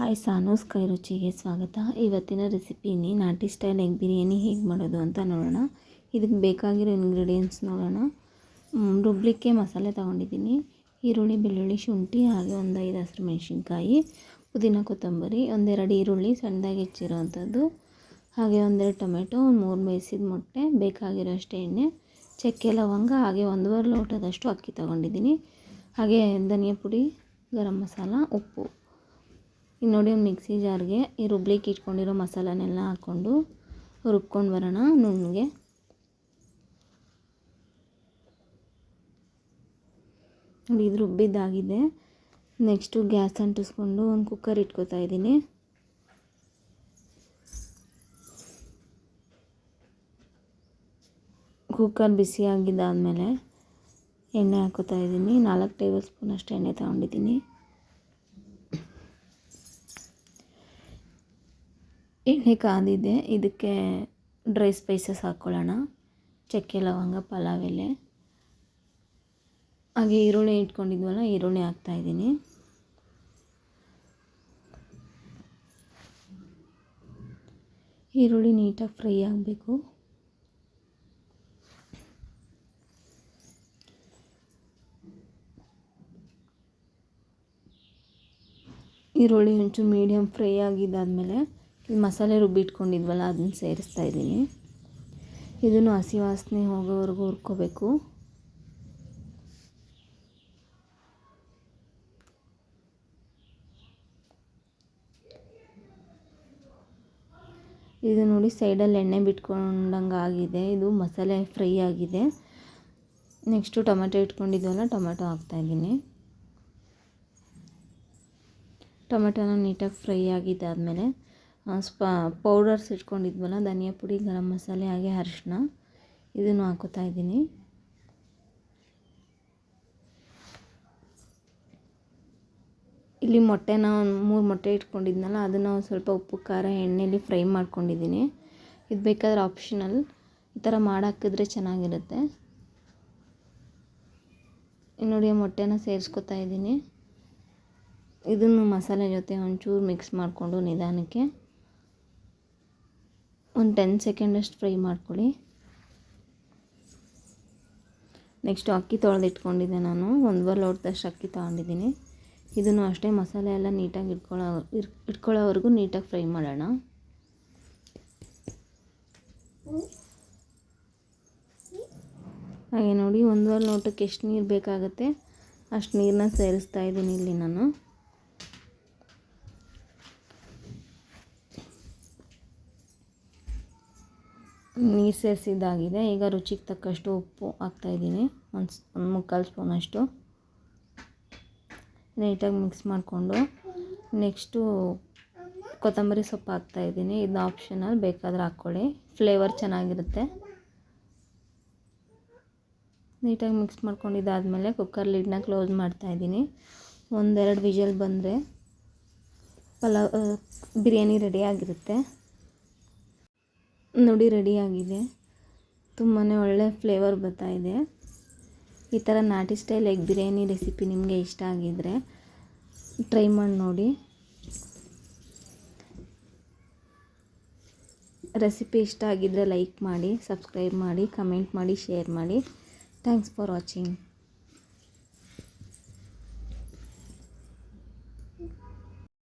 Hi ಸಾನು ಕೈ ರುಚಿಗೆ ಸ್ವಾಗತ. ಇವತ್ತಿನ ರೆಸಿಪಿನಿ ನಾಟಿ ಸ್ಟೈಲ್ ಎಗ್ ಬಿರಿಯಾನಿ ಹೇಗೆ ಮಾಡೋದು ಅಂತ ನೋಡೋಣ. ಇದಕ್ಕೆ ಬೇಕಾಗಿರೋ ಇಂಗ್ರೀಡಿಯೆಂಟ್ಸ್ ನೋಡೋಣ. ರುಬ್ಲಿಕ್ಕೆ ಮಸಾಲೆ ತೊಗೊಂಡಿದ್ದೀನಿ. ಈರುಳ್ಳಿ, ಬೆಳ್ಳುಳ್ಳಿ, ಶುಂಠಿ ಹಾಗೆ ಒಂದು ಐದು ಹಸಿರು ಮೆಣಸಿನ್ಕಾಯಿ, ಪುದೀನ ಕೊತ್ತಂಬರಿ, ಒಂದೆರಡು ಈರುಳ್ಳಿ ಸಣ್ಣದಾಗಿ ಹೆಚ್ಚಿರೋವಂಥದ್ದು, ಹಾಗೆ ಒಂದೆರಡು ಟೊಮೆಟೊ ಒಂದು ಮೂರು ಬೇಯಿಸಿದ ಮೊಟ್ಟೆ, ಬೇಕಾಗಿರೋಷ್ಟು ಎಣ್ಣೆ, ಚಕ್ಕೆ ಲವಂಗ, ಹಾಗೆ ಒಂದೂವರೆ ಲೋಟದಷ್ಟು ಅಕ್ಕಿ ತೊಗೊಂಡಿದ್ದೀನಿ. ಹಾಗೆ ಧನಿಯಾ ಪುಡಿ, ಗರಂ ಮಸಾಲ, ಉಪ್ಪು. ಈಗ ನೋಡಿ ಒಂದು ಮಿಕ್ಸಿ ಜಾರ್ಗೆ ಈ ರುಬ್ಲಿಕ್ಕೆ ಇಟ್ಕೊಂಡಿರೋ ಮಸಾಲನೆಲ್ಲ ಹಾಕ್ಕೊಂಡು ರುಬ್ಕೊಂಡು ಬರೋಣ ನುಣ್ಣಗೆ. ನೋಡಿ ಇದು ರುಬ್ಬಿದ್ದಾಗಿದೆ. ನೆಕ್ಸ್ಟು ಗ್ಯಾಸ್ ಅಂಟಿಸ್ಕೊಂಡು ಒಂದು ಕುಕ್ಕರ್ ಇಟ್ಕೋತಾ ಇದ್ದೀನಿ. ಕುಕ್ಕರ್ ಬಿಸಿ ಆಗಿದ್ದಾದಮೇಲೆ ಎಣ್ಣೆ ಹಾಕೋತಾ ಇದ್ದೀನಿ. ನಾಲ್ಕು ಟೇಬಲ್ ಸ್ಪೂನ್ ಅಷ್ಟು ಎಣ್ಣೆ ತಗೊಂಡಿದ್ದೀನಿ. ಎಣ್ಣೆ ಕಾದಿದೆ. ಇದಕ್ಕೆ ಡ್ರೈ ಸ್ಪೈಸಸ್ ಹಾಕ್ಕೊಳ್ಳೋಣ ಚಕ್ಕೆ, ಲವಂಗ, ಪಲಾವ್, ಎಲೆ. ಹಾಗೆ ಈರುಳ್ಳಿ ಇಟ್ಕೊಂಡಿದ್ವಲ್ಲ, ಈರುಳ್ಳಿ ಹಾಕ್ತಾಯಿದ್ದೀನಿ ಈರುಳ್ಳಿ ನೀಟಾಗಿ ಫ್ರೈ ಆಗಬೇಕು. ಈರುಳ್ಳಿ ಒಂಚೂರು ಮೀಡಿಯಮ್ ಫ್ರೈ ಆಗಿದ್ದಾದಮೇಲೆ ಈ ಮಸಾಲೆ ರುಬ್ಬಿಟ್ಕೊಂಡಿದ್ವಲ್ಲ ಅದನ್ನ ಸೇರಿಸ್ತಾ ಇದ್ದೀನಿ. ಇದನ್ನು ಹಸಿ ವಾಸನೆ ಹೋಗೋವರೆಗೂ ಹುರ್ಕೋಬೇಕು. ಇದು ನೋಡಿ ಸೈಡಲ್ಲಿ ಎಣ್ಣೆ ಬಿಟ್ಕೊಂಡಂಗೆ ಆಗಿದೆ. ಇದು ಮಸಾಲೆ ಫ್ರೈ ಆಗಿದೆ. ನೆಕ್ಸ್ಟು ಟೊಮೆಟೊ ಇಟ್ಕೊಂಡಿದ್ವಲ್ಲ, ಟೊಮೆಟೊ ಹಾಕ್ತಾಯಿದ್ದೀನಿ ಟೊಮೆಟೊನ ನೀಟಾಗಿ ಫ್ರೈ ಆಗಿದ್ದಾದಮೇಲೆ ಸ್ಪ, ಪೌಡರ್ಸ್ ಇಟ್ಕೊಂಡಿದ್ವಲ್ಲ, ಧನಿಯಾ ಪುಡಿ, ಗರಂ ಮಸಾಲೆ, ಹಾಗೆ ಅರಿಶಿನ ಇದನ್ನು ಹಾಕೋತಾ ಇದ್ದೀನಿ. ಇಲ್ಲಿ ಮೊಟ್ಟೆನ ಒಂದು ಮೂರು ಮೊಟ್ಟೆ ಇಟ್ಕೊಂಡಿದ್ನಲ್ಲ, ಅದನ್ನು ಒಂದು ಸ್ವಲ್ಪ ಉಪ್ಪು, ಖಾರ ಎಣ್ಣೆಯಲ್ಲಿ ಫ್ರೈ ಮಾಡ್ಕೊಂಡಿದ್ದೀನಿ. ಇದು ಬೇಕಾದ್ರೆ ಆಪ್ಷನಲ್ ಈ ಥರ ಮಾಡಾಕಿದ್ರೆ ಚೆನ್ನಾಗಿರುತ್ತೆ. ನೋಡಿ, ಮೊಟ್ಟೆನ ಸೇರಿಸ್ಕೊತಾ ಇದ್ದೀನಿ. ಇದನ್ನು ಮಸಾಲೆ ಜೊತೆ ಒಂಚೂರು ಮಿಕ್ಸ್ ಮಾಡಿಕೊಂಡು ನಿಧಾನಕ್ಕೆ. ಒಂದು ಟೆನ್ ಸೆಕೆಂಡಷ್ಟು ಫ್ರೈ ಮಾಡ್ಕೊಳ್ಳಿ. ನೆಕ್ಸ್ಟು ಅಕ್ಕಿ ತೊಳೆದಿಟ್ಕೊಂಡಿದ್ದೆ ನಾನು. ಒಂದುವರೆ ಲೋಟದಷ್ಟು ಅಕ್ಕಿ ತೊಗೊಂಡಿದ್ದೀನಿ. ಇದನ್ನು ಅಷ್ಟೇ ಮಸಾಲೆ ಎಲ್ಲ ನೀಟಾಗಿ ಇಟ್ಕೊಳ್ಳೋ ಇರ್, ಇಟ್ಕೊಳ್ಳೋವರೆಗೂ ನೀಟಾಗಿ ಫ್ರೈ ಮಾಡೋಣ. ಹಾಗೆ ನೋಡಿ ಒಂದುವರೆ ಲೋಟಕ್ಕೆ ಎಷ್ಟು ನೀರು ಬೇಕಾಗುತ್ತೆ, ಅಷ್ಟು ನೀರನ್ನ ಸೇರಿಸ್ತಾ ಇದ್ದೀನಿ ಇಲ್ಲಿ ನಾನು. ನೀರು ಸೇರಿಸಿದ್ದಾಗಿದೆ. ಈಗ ರುಚಿಗೆ ತಕ್ಕಷ್ಟು ಉಪ್ಪು ಹಾಕ್ತಾಯಿದ್ದೀನಿ ಒಂದು ಒಂದು ಮುಕ್ಕಾಲು ಸ್ಪೂನಷ್ಟು ನೀಟಾಗಿ ಮಿಕ್ಸ್ ಮಾಡಿಕೊಂಡು ನೆಕ್ಸ್ಟು ಕೊತ್ತಂಬರಿ ಸೊಪ್ಪು ಹಾಕ್ತಾಯಿದ್ದೀನಿ ಇದು ಆಪ್ಷನಲ್, ಬೇಕಾದ್ರೆ ಹಾಕ್ಕೊಳ್ಳಿ ಫ್ಲೇವರ್ ಚೆನ್ನಾಗಿರುತ್ತೆ. ನೀಟಾಗಿ ಮಿಕ್ಸ್ ಮಾಡ್ಕೊಂಡಿದ್ದಾದಮೇಲೆ ಕುಕ್ಕರ್ ಲಿಡ್ನ ಕ್ಲೋಸ್ ಮಾಡ್ತಾಯಿದ್ದೀನಿ ಒಂದೆರಡು ವಿಜಲ್ ಬಂದರೆ ಪಲಾವ್ ಬಿರಿಯಾನಿ ರೆಡಿಯಾಗಿರುತ್ತೆ ನೋಡಿ ರೆಡಿಯಾಗಿದೆ ತುಂಬಾ ಒಳ್ಳೆ ಫ್ಲೇವರ್ ಬರ್ತಾ ಇದೆ. ಈ ಥರ ನಾಟಿ ಸ್ಟೈಲ್ ಎಗ್ ಬಿರಿಯಾನಿ ರೆಸಿಪಿ ನಿಮಗೆ ಇಷ್ಟ ಆಗಿದ್ದರೆ ಟ್ರೈ ಮಾಡಿ ನೋಡಿ. ರೆಸಿಪಿ ಇಷ್ಟ ಆಗಿದ್ದರೆ ಲೈಕ್ ಮಾಡಿ ಸಬ್ಸ್ಕ್ರೈಬ್ ಮಾಡಿ ಕಮೆಂಟ್ ಮಾಡಿ ಶೇರ್ ಮಾಡಿ. Thanks for watching